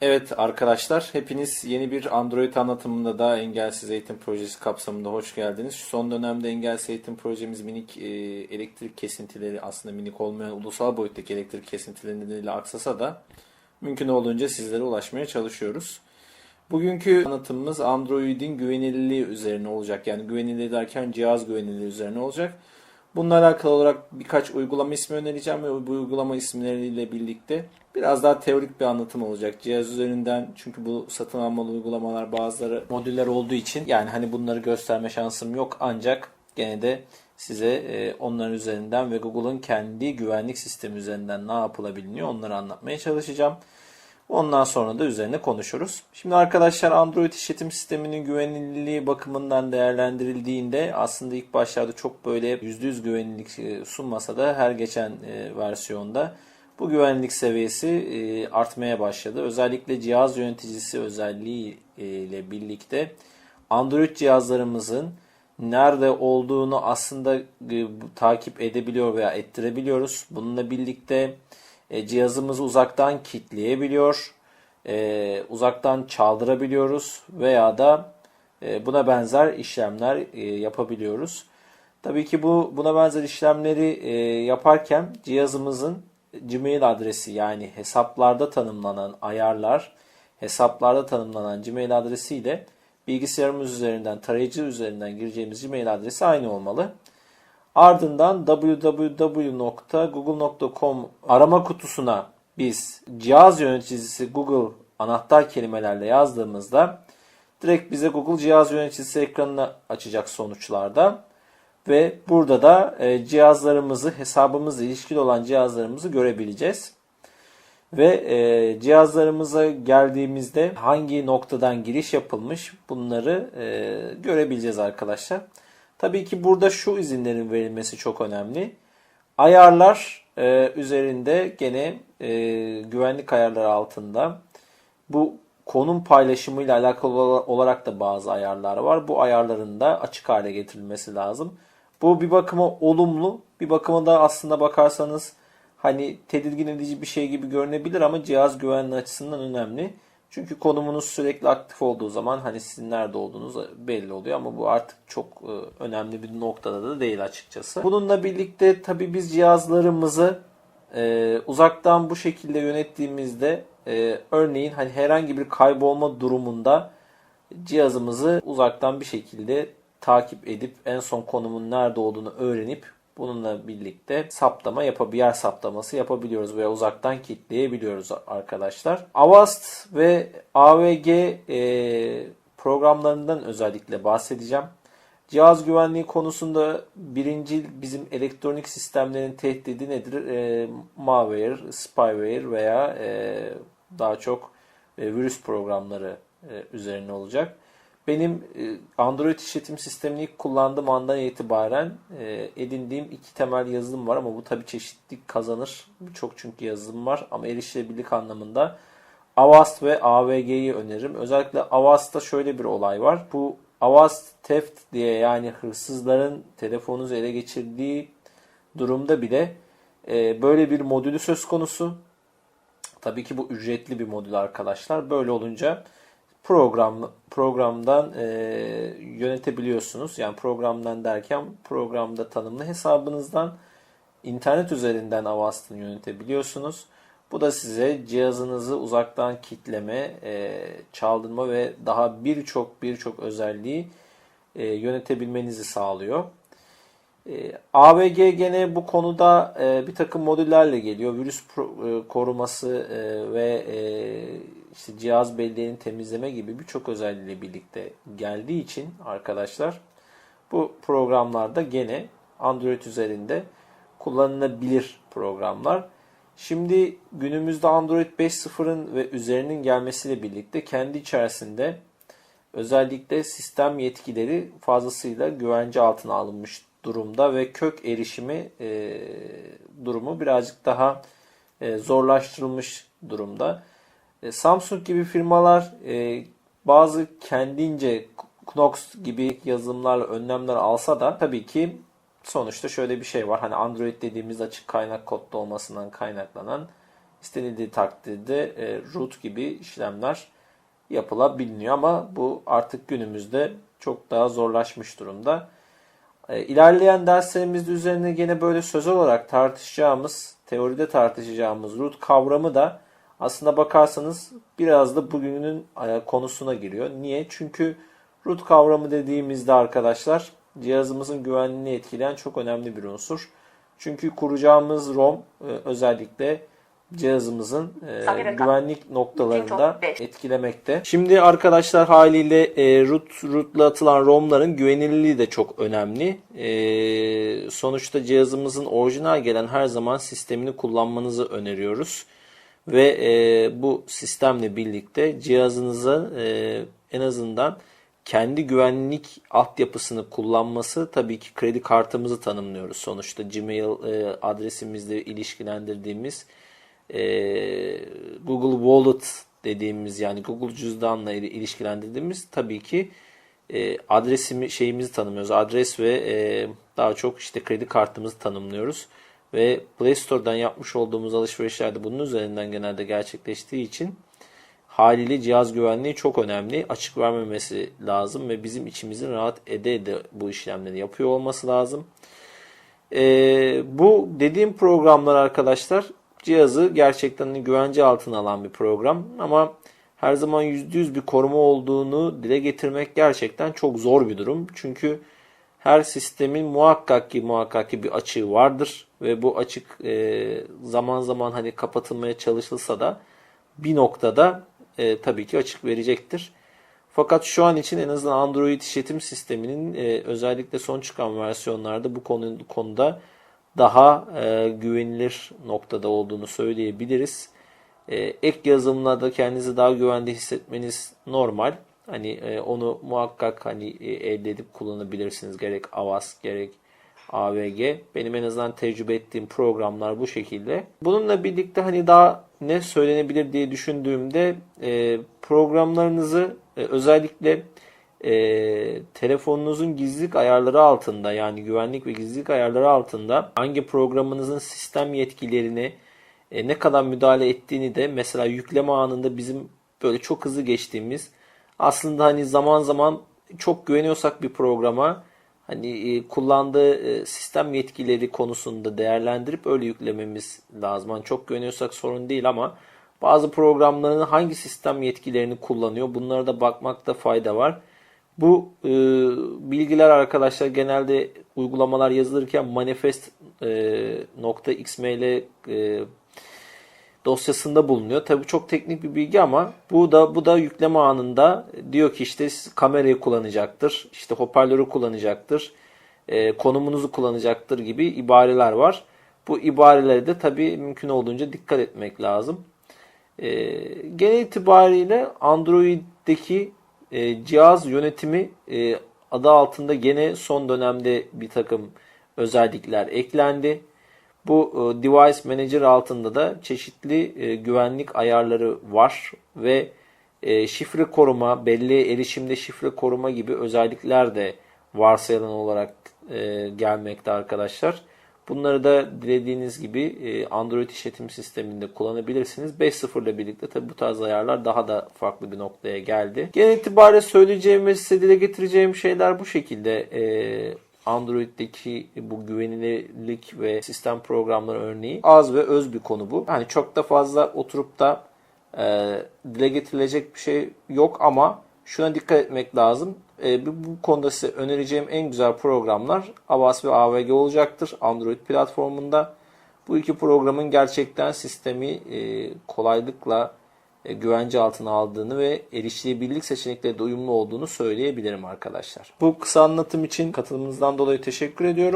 Evet arkadaşlar, hepiniz yeni bir Android anlatımında da Engelsiz Eğitim Projesi kapsamında hoş geldiniz. Şu son dönemde Engelsiz Eğitim Projemiz minik e, elektrik kesintileri aslında minik olmayan ulusal boyuttaki elektrik kesintileri nedeniyle aksasa da mümkün olduğunca sizlere ulaşmaya çalışıyoruz. Bugünkü anlatımımız Android'in güvenilirliği üzerine olacak. Yani güvenilirliği derken cihaz güvenilirliği üzerine olacak. Bununla alakalı olarak birkaç uygulama ismi önereceğim ve bu uygulama isimleriyle birlikte biraz daha teorik bir anlatım olacak. Cihaz üzerinden çünkü bu satın almalı uygulamalar bazıları modüller olduğu için yani hani bunları gösterme şansım yok ancak gene de size e, onların üzerinden ve Google'ın kendi güvenlik sistemi üzerinden ne yapılabiliyor onları anlatmaya çalışacağım. Ondan sonra da üzerine konuşuruz. Şimdi arkadaşlar Android işletim sisteminin güvenilirliği bakımından değerlendirildiğinde aslında ilk başlarda çok böyle %100 güvenilirlik e, sunmasa da her geçen e, versiyonda bu güvenlik seviyesi e, artmaya başladı. Özellikle cihaz yöneticisi özelliği ile birlikte Android cihazlarımızın nerede olduğunu aslında takip edebiliyor veya ettirebiliyoruz. Bununla birlikte e, cihazımızı uzaktan kilitleyebiliyor, e, uzaktan çaldırabiliyoruz veya da e, buna benzer işlemler yapabiliyoruz. Tabii ki bu buna benzer işlemleri yaparken cihazımızın Gmail adresi yani hesaplarda tanımlanan ayarlar, hesaplarda tanımlanan Gmail adresi ile bilgisayarımız üzerinden, tarayıcı üzerinden gireceğimiz Gmail adresi aynı olmalı. Ardından www.google.com arama kutusuna biz cihaz yöneticisi Google anahtar kelimelerle yazdığımızda direkt bize Google cihaz yöneticisi ekranını açacak sonuçlarda ve burada da e, cihazlarımızı hesabımızla ilişkili olan cihazlarımızı görebileceğiz. Ve e, cihazlarımıza geldiğimizde hangi noktadan giriş yapılmış bunları e, görebileceğiz arkadaşlar. Tabii ki burada şu izinlerin verilmesi çok önemli. Ayarlar e, üzerinde gene e, güvenlik ayarları altında bu konum paylaşımıyla alakalı olarak da bazı ayarlar var. Bu ayarların da açık hale getirilmesi lazım. Bu bir bakıma olumlu, bir bakıma da aslında bakarsanız hani tedirgin edici bir şey gibi görünebilir ama cihaz güvenliği açısından önemli. Çünkü konumunuz sürekli aktif olduğu zaman hani sizin nerede olduğunuz belli oluyor ama bu artık çok e, önemli bir noktada da değil açıkçası. Bununla birlikte tabi biz cihazlarımızı e, uzaktan bu şekilde yönettiğimizde e, örneğin hani herhangi bir kaybolma durumunda cihazımızı uzaktan bir şekilde takip edip en son konumun nerede olduğunu öğrenip Bununla birlikte saptama yapabiliyoruz, yer saptaması yapabiliyoruz veya uzaktan kilitleyebiliyoruz arkadaşlar. Avast ve AVG e, programlarından özellikle bahsedeceğim. Cihaz güvenliği konusunda birinci bizim elektronik sistemlerin tehdidi nedir? E, malware, spyware veya e, daha çok e, virüs programları e, üzerine olacak. Benim e, Android işletim sistemini ilk kullandığım andan itibaren e, edindiğim iki temel yazılım var ama bu tabi çeşitlilik kazanır. Birçok çünkü yazılım var ama erişilebilirlik anlamında Avast ve AVG'yi öneririm. Özellikle Avast'ta şöyle bir olay var. Bu Avast theft diye yani hırsızların telefonunuzu ele geçirdiği durumda bile e, böyle bir modülü söz konusu. Tabii ki bu ücretli bir modül arkadaşlar. Böyle olunca program programdan e, yönetebiliyorsunuz. Yani programdan derken programda tanımlı hesabınızdan internet üzerinden Avast'ını yönetebiliyorsunuz. Bu da size cihazınızı uzaktan kitleme, e, çaldırma ve daha birçok birçok özelliği e, yönetebilmenizi sağlıyor. E, AVG gene bu konuda e, bir takım modüllerle geliyor. Virüs pro, e, koruması e, ve e, işte cihaz belleğini temizleme gibi birçok özelliğiyle birlikte geldiği için arkadaşlar bu programlarda gene Android üzerinde kullanılabilir programlar. Şimdi günümüzde Android 5.0'ın ve üzerinin gelmesiyle birlikte kendi içerisinde özellikle sistem yetkileri fazlasıyla güvence altına alınmış durumda ve kök erişimi e, durumu birazcık daha e, zorlaştırılmış durumda. E, Samsung gibi firmalar e, bazı kendince Knox gibi yazılımlarla önlemler alsa da tabii ki sonuçta şöyle bir şey var. Hani Android dediğimiz açık kaynak kodda olmasından kaynaklanan istenildiği takdirde e, root gibi işlemler yapılabiliyor ama bu artık günümüzde çok daha zorlaşmış durumda. E, İlerleyen derslerimizde üzerine gene böyle sözel olarak tartışacağımız, teoride tartışacağımız root kavramı da aslında bakarsanız biraz da bugünün e, konusuna giriyor. Niye? Çünkü root kavramı dediğimizde arkadaşlar cihazımızın güvenliğini etkileyen çok önemli bir unsur. Çünkü kuracağımız ROM e, özellikle cihazımızın e, güvenlik noktalarında etkilemekte. Şimdi arkadaşlar haliyle e, root root'la atılan ROM'ların güvenilirliği de çok önemli. E, sonuçta cihazımızın orijinal gelen her zaman sistemini kullanmanızı öneriyoruz. Ve e, bu sistemle birlikte cihazınıza e, en azından kendi güvenlik altyapısını kullanması tabii ki kredi kartımızı tanımlıyoruz. Sonuçta Gmail e, adresimizle ilişkilendirdiğimiz e, Google Wallet dediğimiz yani Google cüzdanla ili- ilişkilendirdiğimiz tabii ki e, adresimi şeyimizi tanımlıyoruz. Adres ve e, daha çok işte kredi kartımızı tanımlıyoruz. Ve Play Store'dan yapmış olduğumuz alışverişlerde bunun üzerinden genelde gerçekleştiği için haliyle cihaz güvenliği çok önemli. Açık vermemesi lazım ve bizim içimizin rahat ede ede bu işlemleri yapıyor olması lazım. Ee, bu dediğim programlar arkadaşlar cihazı gerçekten güvence altına alan bir program ama her zaman %100 bir koruma olduğunu dile getirmek gerçekten çok zor bir durum. Çünkü her sistemin muhakkak ki muhakkak ki bir açığı vardır ve bu açık e, zaman zaman hani kapatılmaya çalışılsa da bir noktada e, tabii ki açık verecektir. Fakat şu an için en azından Android işletim sisteminin e, özellikle son çıkan versiyonlarda bu konu, konuda daha e, güvenilir noktada olduğunu söyleyebiliriz. E, ek yazılımlarda kendinizi daha güvende hissetmeniz normal. Hani e, onu muhakkak hani e, elde edip kullanabilirsiniz. Gerek Avast gerek AVG. Benim en azından tecrübe ettiğim programlar bu şekilde. Bununla birlikte hani daha ne söylenebilir diye düşündüğümde e, programlarınızı e, özellikle e, telefonunuzun gizlilik ayarları altında yani güvenlik ve gizlilik ayarları altında hangi programınızın sistem yetkilerini e, ne kadar müdahale ettiğini de mesela yükleme anında bizim böyle çok hızlı geçtiğimiz aslında hani zaman zaman çok güveniyorsak bir programa hani e, kullandığı e, sistem yetkileri konusunda değerlendirip öyle yüklememiz lazım. Hani çok güveniyorsak sorun değil ama bazı programların hangi sistem yetkilerini kullanıyor bunlara da bakmakta fayda var. Bu e, bilgiler arkadaşlar genelde uygulamalar yazılırken manifest.xml e, dosyasında bulunuyor. Tabi çok teknik bir bilgi ama bu da bu da yükleme anında diyor ki işte kamerayı kullanacaktır, işte hoparlörü kullanacaktır, e, konumunuzu kullanacaktır gibi ibareler var. Bu ibarelere de tabi mümkün olduğunca dikkat etmek lazım. E, genel itibariyle Android'deki e, cihaz yönetimi e, adı altında gene son dönemde bir takım özellikler eklendi. Bu e, Device Manager altında da çeşitli e, güvenlik ayarları var ve e, şifre koruma, belleğe erişimde şifre koruma gibi özellikler de varsayılan olarak gelmekte arkadaşlar. Bunları da dilediğiniz gibi Android işletim sisteminde kullanabilirsiniz. 5.0 ile birlikte tabi bu tarz ayarlar daha da farklı bir noktaya geldi. Genel itibariyle söyleyeceğim ve size dile getireceğim şeyler bu şekilde. Android'deki bu güvenilirlik ve sistem programları örneği az ve öz bir konu bu. Hani çok da fazla oturup da e, dile getirilecek bir şey yok ama şuna dikkat etmek lazım. E, bu, konuda size önereceğim en güzel programlar Avast ve AVG olacaktır Android platformunda. Bu iki programın gerçekten sistemi e, kolaylıkla güvence altına aldığını ve erişilebilirlik seçenekleri de uyumlu olduğunu söyleyebilirim arkadaşlar. Bu kısa anlatım için katılımınızdan dolayı teşekkür ediyorum.